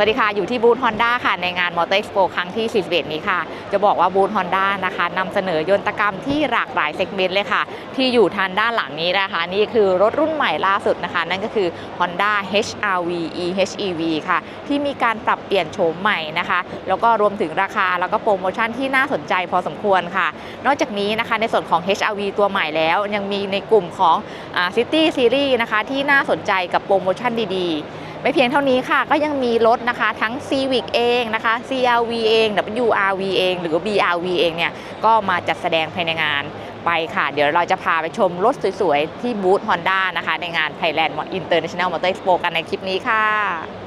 สวัสดีค่ะ อยู่ที่บูธ Honda ค่ะ ในงาน Motor Expo ครั้งที่ 41 นี้ค่ะ จะบอกว่าบูธ Honda นะคะนำเสนอยนตกรรมที่หลากหลายเซกเมนต์เลยค่ะ ที่อยู่ทางด้านหลังนี้นะคะ นี่คือรถรุ่นใหม่ล่าสุดนะคะ นั่นก็คือ Honda HRV eHEV ค่ะ ที่มีการปรับเปลี่ยนโฉมใหม่นะคะ แล้วก็รวมถึงราคาแล้วก็โปรโมชั่นที่น่าสนใจพอสมควรค่ะ นอกจากนี้นะคะในส่วนของ HRV ตัวใหม่แล้ว ยังมีในกลุ่มของ City Series นะคะที่น่าสนใจกับโปรโมชั่นดีๆ ไม่เพียงเท่านี้ค่ะก็ยังมีรถนะคะทั้ง Civic เองนะคะ CRV เอง WRV เองหรือ BRV เองเนี่ยก็มาจัดแสดงภายในงานไปค่ะ เดี๋ยวเราจะพาไปชมรถสวยๆ ที่บูธ Honda นะคะ ในงาน Thailand International Motor Expo กันในคลิปนี้ค่ะ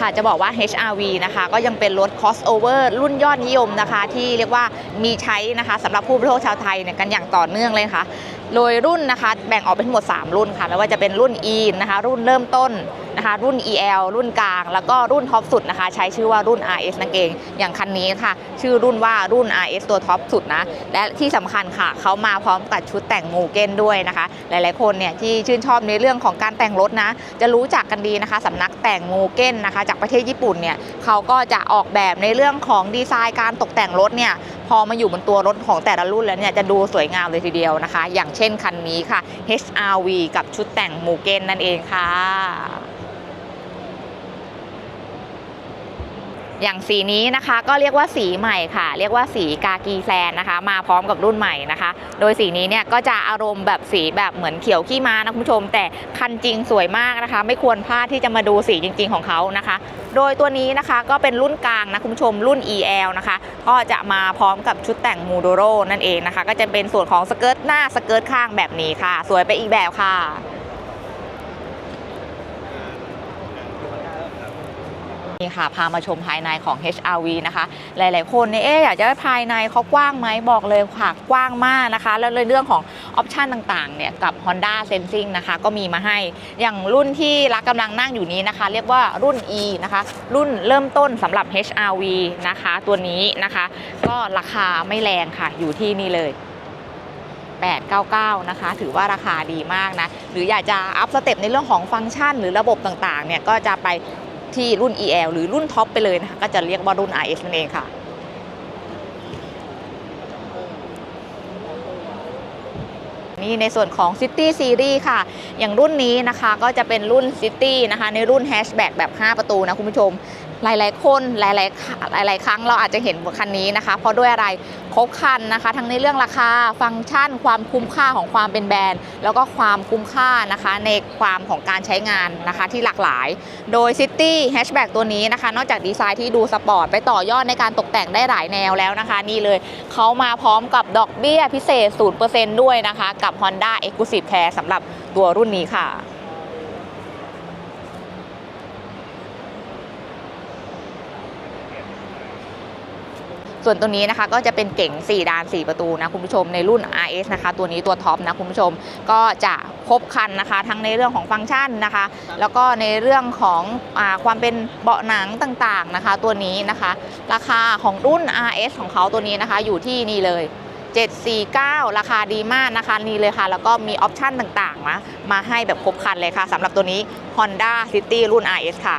ค่ะจะบอกว่า HRV นะคะก็ยังเป็นรถ crossover รุ่นยอดนิยมนะคะ ที่เรียกว่ามีใช้นะคะสำหรับผู้บริโภคชาวไทยเนี่ยกันอย่างต่อเนื่องเลยค่ะ โดยรุ่นนะคะแบ่งออกเป็นหมด 3 รุ่นค่ะไม่ว่าจะเป็นรุ่น E นะคะรุ่นเริ่มต้นนะคะรุ่น EL รุ่นกลาง แล้วก็รุ่นท็อปสุดนะคะใช้ชื่อว่ารุ่น RS นั่นเอง อย่างคันนี้ค่ะ ชื่อรุ่นว่ารุ่น RS ตัวท็อปสุดนะและที่สำคัญค่ะเขามาพร้อมกับชุดแต่งมูเก้นด้วยนะคะ หลายๆคนเนี่ยที่ชื่นชอบในเรื่องของการแต่งรถนะ จะรู้จักกันดีนะคะสำนักแต่งมูเก้นนะคะ จากประเทศญี่ปุ่นเนี่ยเขาก็จะออกแบบในเรื่องของดีไซน์การตกแต่งรถเนี่ย พอมาอยู่บนตัวรถของแต่ละรุ่นแล้วเนี่ยจะดูสวยงามเลยทีเดียวนะคะ อย่างเช่นคันนี้ค่ะ HRV กับชุดแต่งมูเก้นนั่นเองค่ะ อย่างสีนี้นะคะก็เรียกว่าสีใหม่ค่ะ เรียกว่าสีกากีแซนนะคะ มาพร้อมกับรุ่นใหม่นะคะ โดยสีนี้เนี่ยก็จะอารมณ์แบบสีแบบเหมือนเขียวขี้ม้านะคุณผู้ชม แต่คันจริงสวยมากนะคะ ไม่ควรพลาดที่จะมาดูสีจริง ๆของเขานะคะ โดยตัวนี้นะคะก็เป็นรุ่นกลางนะคุณผู้ชมรุ่น EL นะคะ ก็จะมาพร้อมกับชุดแต่งมูโดโรนั่นเองนะคะ ก็จะเป็นส่วนของสเกิร์ตหน้าสเกิร์ตข้างแบบนี้ค่ะ สวยไปอีกแบบค่ะ นี่ค่ะพามาชมภายในของ HRV นะคะ หลายๆ คนเนี่ยเอ๊ะอยากจะได้ภายในเขากว้างไหมบอกเลยค่ะกว้างมากนะคะ แล้วในเรื่องของออปชันต่างๆเนี่ยกับ Honda Sensing นะคะก็มีมาให้อย่างรุ่นที่รักกำลังนั่งอยู่นี้นะคะ เรียกว่ารุ่น E นะคะ รุ่นเริ่มต้นสำหรับ HRV นะคะ ตัวนี้นะคะ ก็ราคาไม่แรงค่ะอยู่ที่นี่เลย899 นะคะ ถือว่าราคาดีมากนะ หรืออยากจะอัพสเต็ปในเรื่องของฟังก์ชัน หรือระบบต่างๆ เนี่ย ก็จะไป ที่รุ่น EL หรือรุ่นท็อปไปเลยนะคะก็จะเรียกว่ารุ่น RS นั่นเองค่ะนี่ในส่วนของ City Series ค่ะ อย่างรุ่นนี้นะคะก็จะเป็นรุ่น City นะคะ ในรุ่นแฮชแบ็กแบบ 5 ประตูนะคุณผู้ชม หลายๆ คนหลายๆหลาย ๆ ครั้งเราอาจจะเห็นคันนี้นะคะ เพราะด้วยอะไรครบคันนะคะ ทั้งในเรื่องราคาฟังก์ชัน ความคุ้มค่าของความเป็นแบรนด์ แล้วก็ความคุ้มค่านะคะ ในความของการใช้งานนะคะที่หลากหลาย โดย City Hatchback ตัวนี้นะคะ นอกจากดีไซน์ที่ดูสปอร์ตไปต่อยอดในการตกแต่งได้หลายแนวแล้วนะคะ นี่เลยเขามาพร้อมกับดอกเบี้ยพิเศษ 0%ด้วยนะคะ กับ Honda Exclusive Care สำหรับตัวรุ่นนี้ค่ะ ส่วนตัวนี้นะคะก็จะเป็นเก๋ง4ดาน 4 ประตูนะคุณผู้ชมในรุ่น RS นะคะตัวนี้ตัวท็อปนะคุณผู้ชมก็จะครบครันนะคะ ทั้งในเรื่องของฟังก์ชันนะคะ แล้วก็ในเรื่องของอความเป็นเบาะหนังต่างๆนะคะ ตัวนี้นะคะ ราคาของรุ่น RS ของเขาตัวนี้นะคะ อยู่ที่นี่เลย 749 ราคาดีมากนะคะนี่เลยค่ะ แล้วก็มีออปชันต่างๆนะมาให้แบบครบครันเลยค่ะสำหรับตัวนี้ Honda City รุ่น RS ค่ะ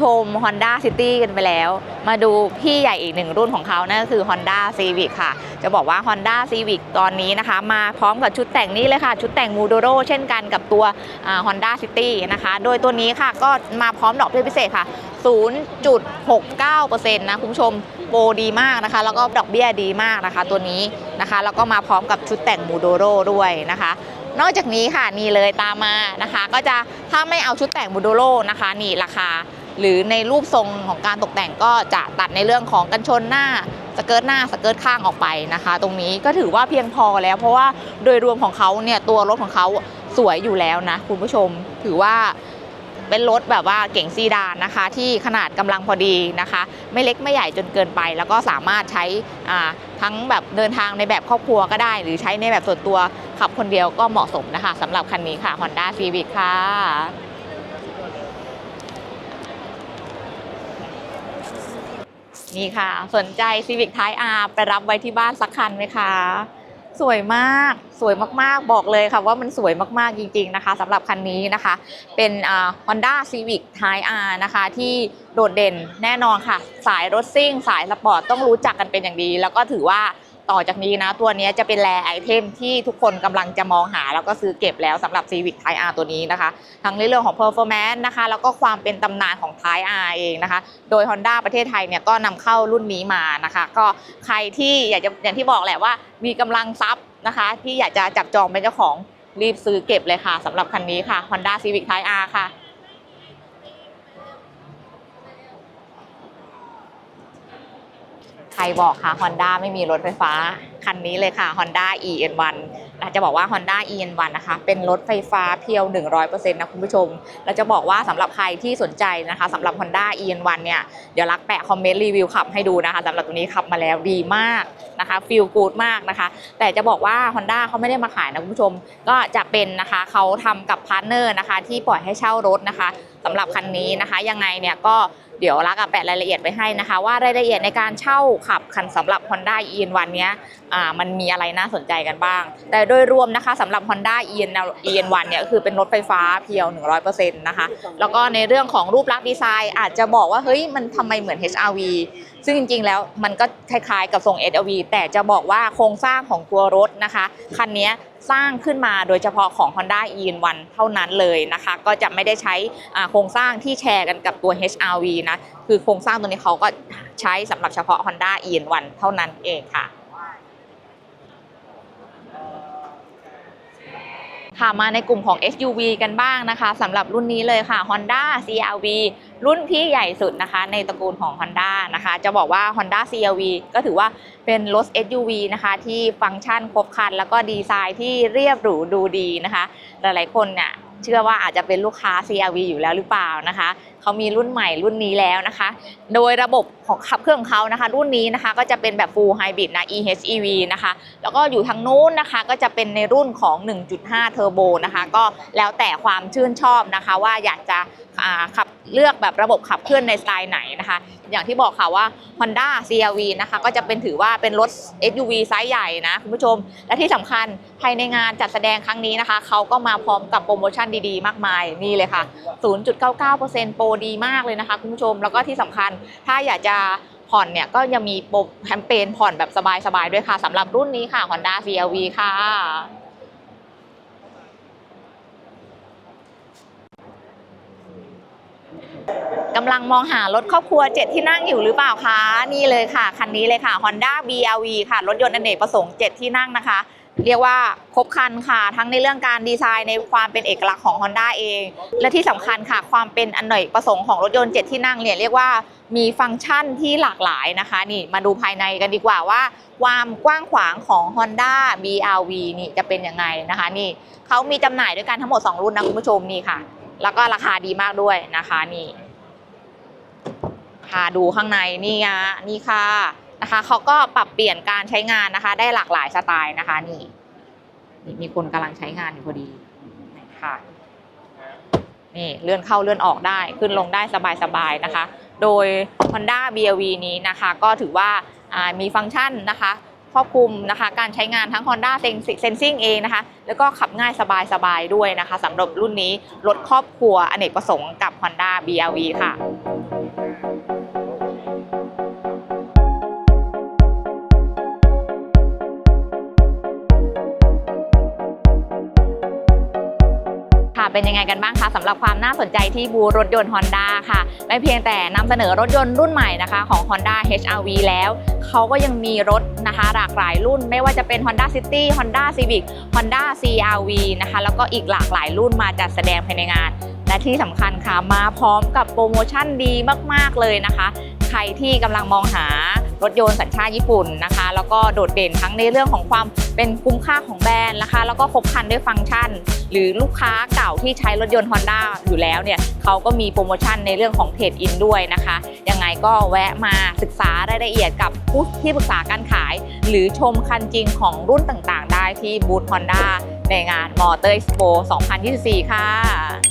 ชม Honda City กันไปแล้ว มาดูพี่ใหญ่อีกหนึ่งรุ่นของเขานั่นก็คือ Honda Civic ค่ะ จะบอกว่า Honda Civic ตอนนี้นะคะ มาพร้อมกับชุดแต่งนี้เลยค่ะ ชุดแต่ง m u d o r o เช่นกันกับตัวอ่า Honda City นะคะ โดยตัวนี้ค่ะก็มาพร้อมดอกเบี้ยพิเศษค่ะ 0.69%นะคุณผู้ชมโปรดีมากนะคะ แล้วก็ดอกเบี้ยดีมากนะคะตัวนี้นะคะ แล้วก็มาพร้อมกับชุดแต่ง m u d o r o ด้วยนะคะนอกจากนี้ค่ะนี่เลยตามมานะคะ ก็จะถ้าไม่เอาชุดแต่ง m u d o r o นะคะ นี่ราคา หรือในรูปทรงของการตกแต่งก็จะตัดในเรื่องของกันชนหน้าสเกิร์ตหน้าสเกิร์ตข้างออกไปนะคะ ตรงนี้ก็ถือว่าเพียงพอแล้ว เพราะว่าโดยรวมของเขาเนี่ยตัวรถของเขาสวยอยู่แล้วนะคุณผู้ชมถือว่าเป็นรถแบบว่าเก่งซีดานนะคะ ที่ขนาดกำลังพอดีนะคะ ไม่เล็กไม่ใหญ่จนเกินไป แล้วก็สามารถใช้ทั้งแบบเดินทางในแบบครอบครัวก็ได้ หรือใช้ในแบบส่วนตัวขับคนเดียวก็เหมาะสมนะคะสำหรับคันนี้ค่ะ Honda Civic ค่ะ นี่ค่ะ สนใจ Civic Type R ไปรับไว้ที่บ้านสักคันไหมคะ สวยมาก สวยมากๆ บอกเลยค่ะว่ามันสวยมากๆ จริงๆ นะคะสำหรับคันนี้นะคะ เป็นอ่า Honda Civic Type R นะคะ ที่โดดเด่นแน่นอนค่ะ สายรถซิ่ง สายสปอร์ตต้องรู้จักกันเป็นอย่างดี แล้วก็ถือว่า ต่อจากนี้นะ ตัวนี้จะเป็นแรไอเทมที่ทุกคนกำลังจะมองหา แล้วก็ซื้อเก็บแล้วสำหรับ Civic Type R ตัวนี้นะคะ ทั้งในเรื่องของ performance นะคะ แล้วก็ความเป็นตำนานของ Type R เองนะคะ โดย Honda ประเทศไทยเนี่ยก็นำเข้ารุ่นนี้มานะคะ ก็ใครที่อยากจะอย่างที่บอกแหละว่ามีกำลังทรัพย์นะคะ ที่อยากจะจับจองเป็นเจ้าของรีบซื้อเก็บเลยค่ะสำหรับคันนี้ค่ะ Honda Civic Type R ค่ะ ใค รบอกค่ะ Honda ไม่มีรถไฟฟ้า คันนี้เลยค่ะ Honda EN1 นะจะบอกว่า Honda EN1 นะคะ เป็นรถไฟฟ้าเพียว 100%นะคุณผู้ชม เราจะบอกว่าสำหรับใครที่สนใจนะคะสำหรับ Honda EN1 เนี่ย เดี๋ยวรักแปะคอมเมนต์รีวิวขับให้ดูนะคะสำหรับตัวนี้ขับมาแล้วดีมากนะคะฟีลกูดมากนะคะ แต่จะบอกว่า Honda เขาไม่ได้มาขายนะคุณผู้ชม ก็จะเป็นนะคะเขาทำกับพาร์ทเนอร์นะคะที่ปล่อยให้เช่ารถนะคะสำหรับคันนี้นะคะ ยังไงเนี่ยก็ เดี๋ยวรักอะแปะรายละเอียดไว้ให้นะคะ ว่ารายละเอียดในการเช่าขับคันสำหรับ Honda EN1 เนี้ยอ่ามันมีอะไรน่าสนใจกันบ้าง แต่โดยรวมนะคะสำหรับ Honda EN 1เนี่ยคือเป็นรถไฟฟ้าเพียว 100%นะคะแล้วก็ในเรื่องของรูปลักษณ์ดีไซน์ อาจจะบอกว่าเฮ้ยมันทำไมเหมือน HRV ซึ่งจริงๆ แล้วมันก็คล้ายๆ กับทรง SRV แต่จะบอกว่าโครงสร้างของตัวรถนะคะ คันนี้ สร้างขึ้นมาโดยเฉพาะของ Honda EN1 เท่านั้นเลยนะคะ ก็จะไม่ได้ใช้โครงสร้างที่แชร์กันกับตัว HRV นะ คือโครงสร้างตัวนี้เขาก็ใช้สำหรับเฉพาะ Honda EN1 เท่านั้นเองค่ะ ค่ะมาในกลุ่มของ SUV กันบ้างนะคะสำหรับรุ่นนี้เลยค่ะ Honda CRV รุ่นที่ใหญ่สุดนะคะ ในตระกูลของ Honda นะคะ จะบอกว่า Honda CRV ก็ถือว่าเป็นรถ SUV นะคะที่ฟังก์ชันครบครัน แล้วก็ดีไซน์ที่เรียบหรูดูดีนะคะ หลายๆคนเนี่ยเชื่อว่าอาจจะเป็นลูกค้า CRV อยู่แล้วหรือเปล่านะคะ เขามีรุ่นใหม่รุ่นนี้แล้วนะคะ โดยระบบของขับเครื่องของเขานะคะ รุ่นนี้นะคะก็จะเป็นแบบ full hybrid นะ EHEV นะคะ แล้วก็อยู่ทางนู้นนะคะก็จะเป็นในรุ่นของ 1.5 เทอร์โบนะคะ ก็แล้วแต่ความชื่นชอบนะคะ ว่าอยากจะขับเลือกแบบระบบขับเคลื่อนในสไตล์ไหนนะคะ อย่างที่บอกค่ะว่า Honda CRV นะคะก็จะเป็นถือว่าเป็นรถ SUV ไซส์ใหญ่นะคุณผู้ชม และที่สำคัญภายในงานจัดแสดงครั้งนี้นะคะเขาก็มาพร้อมกับโปรโมชั่นดีๆ มากมายนี่เลยค่ะ 0.99%โปรดีมากเลยนะคะคุณผู้ชมแล้วก็ที่สำคัญถ้าอยากจะผ่อนเนี่ยก็ยังมีโปรแคมเปญผ่อนแบบสบายๆด้วยค่ะสำหรับรุ่นนี้ค่ะ Honda CRV ค่ะกำลังมองหารถครอบครัว 7 ที่นั่งอยู่หรือเปล่าคะ นี่เลยค่ะ คันนี้เลยค่ะ Honda BRV ค่ะ รถยนต์อเนกประสงค์ 7 ที่นั่งนะคะ เรียกว่าครบคันค่ะ ทั้งในเรื่องการดีไซน์ในความเป็นเอกลักษณ์ของ Honda เอง และที่สำคัญค่ะ ความเป็นอเนกประสงค์ของรถยนต์7ที่นั่งเนี่ยเรียกว่ามีฟังก์ชันที่หลากหลายนะคะ นี่มาดูภายในกันดีกว่าว่า ความกว้างขวางของ Honda BRV นี่จะเป็นยังไงนะคะ นี่เขามีจำหน่ายด้วยกันทั้งหมด 2 รุ่นนะคุณผู้ชมนี่ค่ะ แล้วก็ราคาดีมากด้วยนะคะนี่พาดูข้างในนี่ฮะนี่ค่ะ นะคะเขาก็ปรับเปลี่ยนการใช้งานนะคะ ได้หลากหลายสไตล์นะคะนี่นี่มีคนกำลังใช้งานอยู่พอดีนี่ค่ะนี่เลื่อนเข้าเลื่อนออกได้ขึ้นลงได้สบายๆนะคะ โดย Honda BRV นี้นะคะก็ถือว่าอ่ามีฟังก์ชันนะคะครอบคลุมนะคะการใช้งานทั้ง Honda Sensing เองนะคะแล้วก็ขับง่ายสบายๆด้วยนะคะสำหรับรุ่นนี้รถครอบครัวอเนกประสงค์กับ Honda BRV ค่ะ เป็นยังไงกันบ้างคะสำหรับความน่าสนใจที่บูรถยนต์ Honda ค่ะไม่เพียงแต่นำเสนอรถยนต์รุ่นใหม่นะคะของ Honda HR-V แล้วเขาก็ยังมีรถนะคะหลากหลายรุ่น ไม่ว่าจะเป็น Honda City Honda Civic Honda CR-V นะคะแล้วก็อีกหลากหลายรุ่นมาจัดแสดงภายในงาน และที่สำคัญค่ะมาพร้อมกับโปรโมชั่นดีมาก ๆ เลยนะคะ ใครที่กำลังมองหารถยนต์สัญชาติญี่ปุ่นนะคะ แล้วก็โดดเด่นทั้งในเรื่องของความเป็นคุ้มค่าของแบรนด์นะคะ แล้วก็ครบคันด้วยฟังก์ชัน หรือลูกค้าเก่าที่ใช้รถยนต์ Honda อยู่แล้วเนี่ยเขาก็มีโปรโมชั่นในเรื่องของเทรดอินด้วยนะคะยังไงก็แวะมาศึกษารายละเอียดกับผู้ที่ปรึกษาการขาย หรือชมคันจริงของรุ่นต่างๆ ได้ที่บูธ Honda ในงาน Motor Expo 2024 ค่ะ